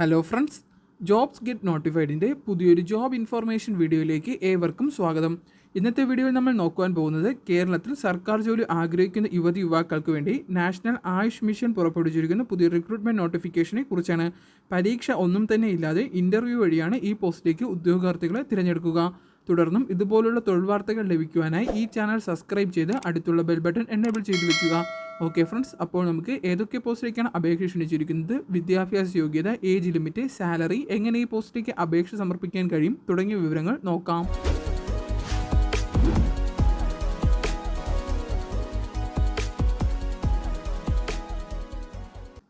Hello friends jobs get നോട്ടിഫൈഡിന്റെ പുതിയൊരു job information വീഡിയോയിലേക്ക് ഏവർക്കും സ്വാഗതം. ഇന്നത്തെ വീഡിയോയിൽ നമ്മൾ നോക്കുവാൻ പോകുന്നത് കേരളത്തിൽ സർക്കാർ ജോലി ആഗ്രഹിക്കുന്ന യുവതി യുവാക്കൾക്ക് വേണ്ടി നാഷണൽ ആയുഷ് മിഷൻ പുറപ്പെടുവിച്ചിരിക്കുന്ന പുതിയ റിക്രൂട്ട്മെന്റ് നോട്ടിഫിക്കേഷനെ കുറിച്ചാണ്. പരീക്ഷ ഒന്നും തന്നെ ഇല്ലാതെ ഇന്റർവ്യൂ വഴിയാണ് ഈ പോസ്റ്റിലേക്ക് ഉദ്യോഗാർത്ഥികളെ തിരഞ്ഞെടുക്കുക. തുടർന്നും ഇതുപോലുള്ള തൊഴിൽ വാർത്തകൾ ലഭിക്കുവാനായി ഈ ചാനൽ സബ്സ്ക്രൈബ് ചെയ്ത് അടുത്തുള്ള ബെൽ ബട്ടൺ എനേബിൾ ചെയ്തു വെക്കുക. ഓക്കെ ഫ്രണ്ട്സ് അപ്പോൾ നമുക്ക് ഏതൊക്കെ പോസ്റ്റിലേക്കാണ് അപേക്ഷ ക്ഷണിച്ചിരിക്കുന്നത്? വിദ്യാഭ്യാസ യോഗ്യത ഏജ് ലിമിറ്റ് സാലറി എങ്ങനെ ഈ പോസ്റ്റിലേക്ക് അപേക്ഷ സമർപ്പിക്കാൻ കഴിയും? തുടങ്ങിയ വിവരങ്ങൾ നോക്കാം.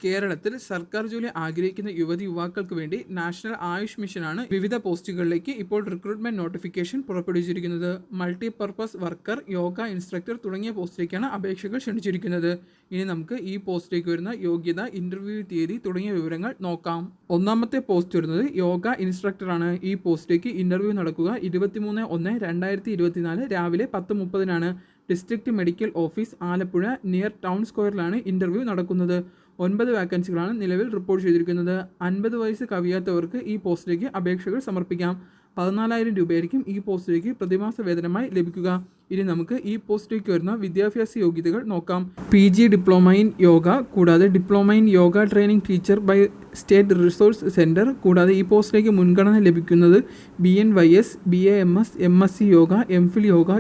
കേരളത്തിൽ സർക്കാർ ജോലി ആഗ്രഹിക്കുന്ന യുവതി യുവാക്കൾക്ക് വേണ്ടി നാഷണൽ ആയുഷ് മിഷനാണ് വിവിധ പോസ്റ്റുകളിലേക്ക് ഇപ്പോൾ recruitment notification പുറപ്പെടുവിച്ചിരിക്കുന്നത്. Multi purpose worker yoga instructor തുടങ്ങിയ പോസ്റ്റിലേക്കാണ് അപേക്ഷകൾ ക്ഷണിച്ചിരിക്കുന്നത്. ഇനി നമുക്ക് ഈ പോസ്റ്റിലേക്ക് വരുന്ന യോഗ്യത ഇന്റർവ്യൂ തീയതി തുടങ്ങിയ വിവരങ്ങൾ നോക്കാം. ഒന്നാമത്തെ പോസ്റ്റ് വരുന്നത് യോഗ ഇൻസ്ട്രക്ടറാണ്. ഈ പോസ്റ്റിലേക്ക് ഇന്റർവ്യൂ നടക്കുക ഇരുപത്തിമൂന്ന് ഒന്ന് രണ്ടായിരത്തി ഇരുപത്തിനാല് രാവിലെ പത്ത് മുപ്പതിനാണ്. District medical office Alappuzha near town സ്ക്വയറിലാണ് interview നടക്കുന്നത്. ഒൻപത് വാക്കൻസികളാണ് നിലവിൽ റിപ്പോർട്ട് ചെയ്തിരിക്കുന്നത്. അൻപത് വയസ്സ് കവിയാത്തവർക്ക് ഈ പോസ്റ്റിലേക്ക് അപേക്ഷകൾ സമർപ്പിക്കാം. പതിനാലായിരം രൂപയായിരിക്കും ഈ പോസ്റ്റിലേക്ക് പ്രതിമാസ വേതനമായി ലഭിക്കുക. ഇനി നമുക്ക് ഈ പോസ്റ്റിലേക്ക് വരുന്ന വിദ്യാഭ്യാസ യോഗ്യതകൾ നോക്കാം. P G diploma in yoga കൂടാതെ diploma in yoga training teacher by state resource centre കൂടാതെ ഈ പോസ്റ്റിലേക്ക് മുൻഗണന ലഭിക്കുന്നത് B N Y S B A M S M S C yoga M Phil yoga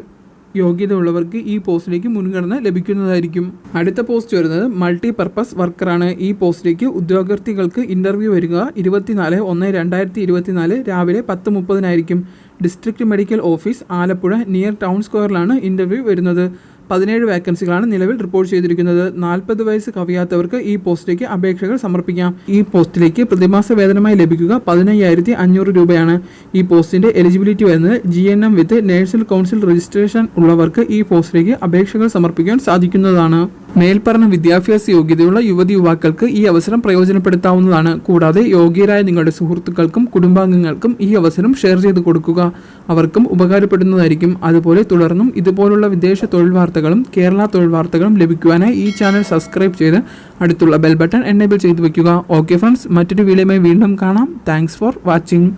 യോഗ്യത ഉള്ളവർക്ക് ഈ പോസ്റ്റിലേക്ക് മുൻഗണന ലഭിക്കുന്നതായിരിക്കും. അടുത്ത പോസ്റ്റ് വരുന്നത് മൾട്ടി പർപ്പസ് വർക്കറാണ്. ഈ പോസ്റ്റിലേക്ക് ഉദ്യോഗാർത്ഥികൾക്ക് ഇന്റർവ്യൂ വരിക ഇരുപത്തിനാല് ഒന്ന് രണ്ടായിരത്തി ഇരുപത്തിനാല് രാവിലെ പത്ത് മുപ്പതിനായിരിക്കും. District medical office Alappuzha near town സ്ക്വയറിലാണ് interview വരുന്നത്. പതിനേഴ് വേക്കൻസികളാണ് നിലവിൽ റിപ്പോർട്ട് ചെയ്തിരിക്കുന്നത്. നാൽപ്പത് വയസ്സ് കവിയാത്തവർക്ക് ഈ പോസ്റ്റിലേക്ക് അപേക്ഷകൾ സമർപ്പിക്കാം. ഈ പോസ്റ്റിലേക്ക് പ്രതിമാസ വേതനമായി ലഭിക്കുക പതിനയ്യായിരത്തി അഞ്ഞൂറ് രൂപയാണ്. ഈ പോസ്റ്റിന്റെ എലിജിബിലിറ്റി വരുന്നത് G N M with nursing council registration ഉള്ളവർക്ക് ഈ പോസ്റ്റിലേക്ക് അപേക്ഷകൾ സമർപ്പിക്കാൻ സാധിക്കുന്നതാണ്. മേൽപ്പറഞ്ഞ വിദ്യാഭ്യാസ യോഗ്യതയുള്ള യുവതി യുവാക്കൾക്ക് ഈ അവസരം പ്രയോജനപ്പെടുത്താവുന്നതാണ്. കൂടാതെ യോഗ്യരായ നിങ്ങളുടെ സുഹൃത്തുക്കൾക്കും കുടുംബാംഗങ്ങൾക്കും ഈ അവസരം ഷെയർ ചെയ്ത് കൊടുക്കുക. അവർക്കും ഉപകാരപ്പെടുന്നതായിരിക്കും. അതുപോലെ തുടർന്നും ഇതുപോലുള്ള വിദേശ തൊഴിൽ വാർത്തകളും കേരള തൊഴിൽ വാർത്തകളും ലഭിക്കുവാനായി ഈ ചാനൽ സബ്സ്ക്രൈബ് ചെയ്ത് അടുത്തുള്ള ബെൽ ബട്ടൺ എനേബിൾ ചെയ്തു വെക്കുക ഓക്കെ ഫ്രണ്ട്സ് മറ്റൊരു വീഡിയോയുമായി വീണ്ടും കാണാം. Thanks for watching.